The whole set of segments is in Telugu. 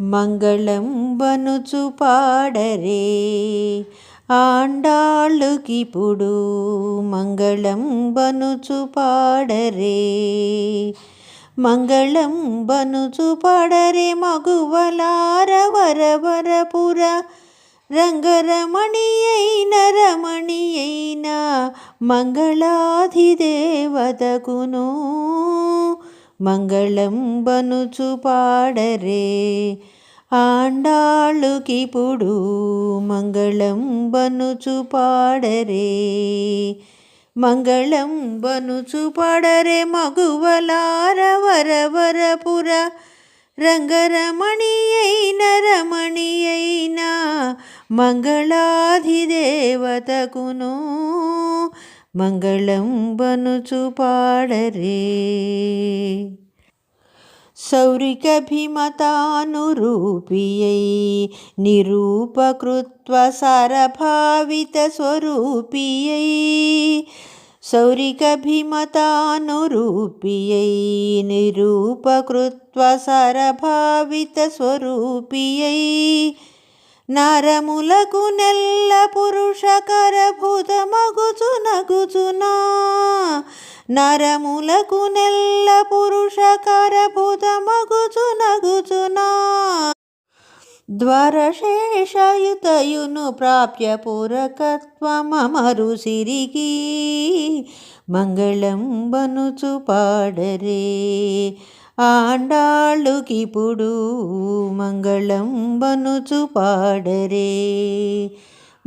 మంగళం బనుచు పాడరే. ఆండాళ్ళుకిప్పుడు మంగళం బనుచు పాడరే. మంగళం బనుచు పాడరే మగువలార వరవరపుర. రంగరమణి అయిన రమణి మంగళాధిదేవతకును. మంగళం బనుచు పాడరే. ఆండాళ్ళుకిప్పుడు మంగళం బనుచు పాడరే. మంగళం బనుచు పాడరే మగువలార వరవరపుర. రంగరమణి మంగళాధిదేవతకును. మంగళం బనుచు పాడరే. సౌరికభిమతానురూపియై నిరూపకృత్వ సారభావితస్వరూపియై సౌరికభిమతానురూపియై నిరూపకృత్వ సారభావితస్వరూపియై నరములకు నెల్ల పురుషకరభూతమగుచునగుచునా నరములకు నెల్ల పురుషకరభూతమగుచునగుచునా ద్వారశేషయుతయును ప్రాప్య పూరకత్వమరు సిరికి. మంగళం బనుచు పాడరే. ఆండాళ్ళుకిప్పుడు మంగళం బనుచు పాడరే.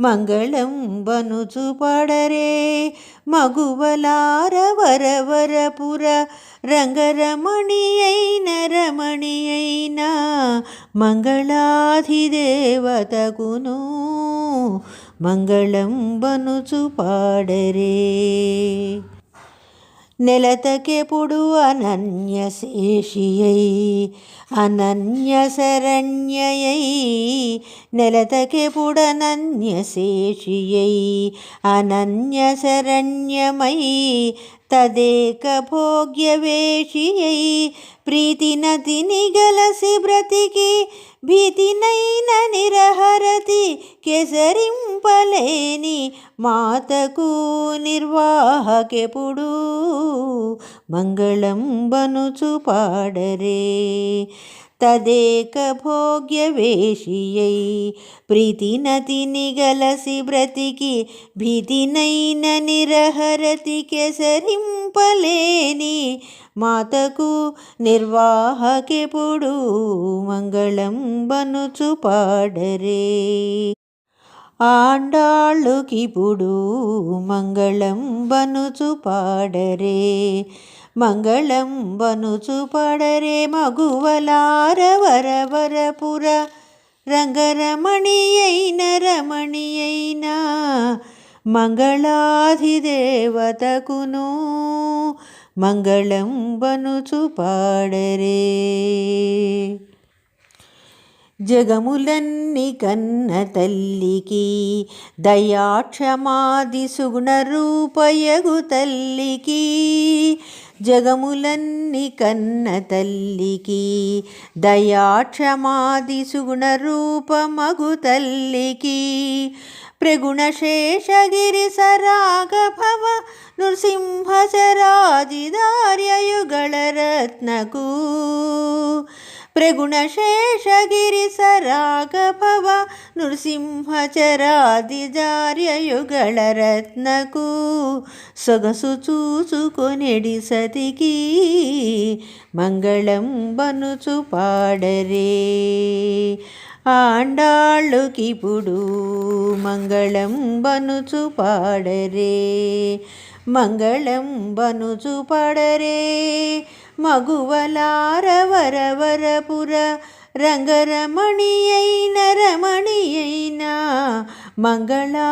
మంగళం బనుచు పాడరే. మగువలార వరవరపుర రంగరమణి అయిన రమణి అయిన మంగళాధిదేవతకును మంగళం బనుచు పాడరే. నెలతకెప్పుడు అనన్యశేషియై అనన్యశరణ్యయై నెలతకెప్పుడు అనన్యశేషియై అనన్యశరణ్యమై తదేక భోగ్యవేషియై ప్రీతినతిని గలసి బ్రతికి భీతినైన నిరహరతి కెసరింపలేని మాతకు నిర్వాహకెపుడు మంగళం బనుచు పాడరే. తదేక భోగ్యవేషియై ప్రీతినతిని గలసి బ్రతికి భీతినైన నిరహరతి కెసరింపలేని మాతకు నిర్వాహకెప్పుడు మంగళం బనుచు పాడరే ఆండాళ్ళుకిపుడు మంగళం బనుచు పాడరే మంగళం బనుచు పాడరే మగువలార వరవరపుర రంగరమణి అయిన మంగళాధిదేవతకును మంగళం బనుచు పాడరే. జగములన్ని కన్న తల్లికి దయాక్షమాది సుగుణ రూపయగు తల్లికి జగములన్ని కన్న తల్లికి దయాక్షమాది సుగుణ రూపమగు తల్లికి ప్రగుణశేషగిరి సరాగ భవ నృసింహచరాజిదార్యయుగళ ప్రగుణశేషగిరి సరాగ నృసింహచరాదిజార్యయుగళ రత్నకు సొగసు చూచుకొనెడి సతికి మంగళం బనుచు పాడరే ఆండాళ్ళుకిప్పుడు మంగళం బనుచు పాడరే మంగళం బనుచు పాడరే మగువలార వరవరపుర రంగరమణి అయిన రమణి అయిన మంగళాధిదేవతకును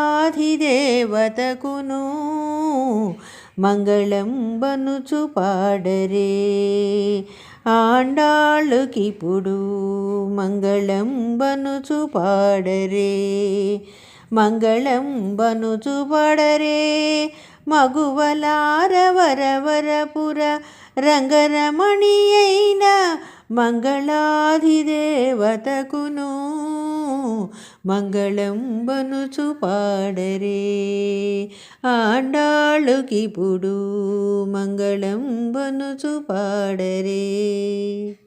మంగళంబనుచు పాడరే. ఆండాళ్ళుకిప్పుడు మంగళంబనుచు పాడరే. మంగళంబనుచు పాడరే. మగువలార పుర రంగరమణి అయిన మంగళాధిదేవతకును మంగళంబనుచు పాడరే. ఆండాళ్ళుకిప్పుడు మంగళంబనుచు పాడరే.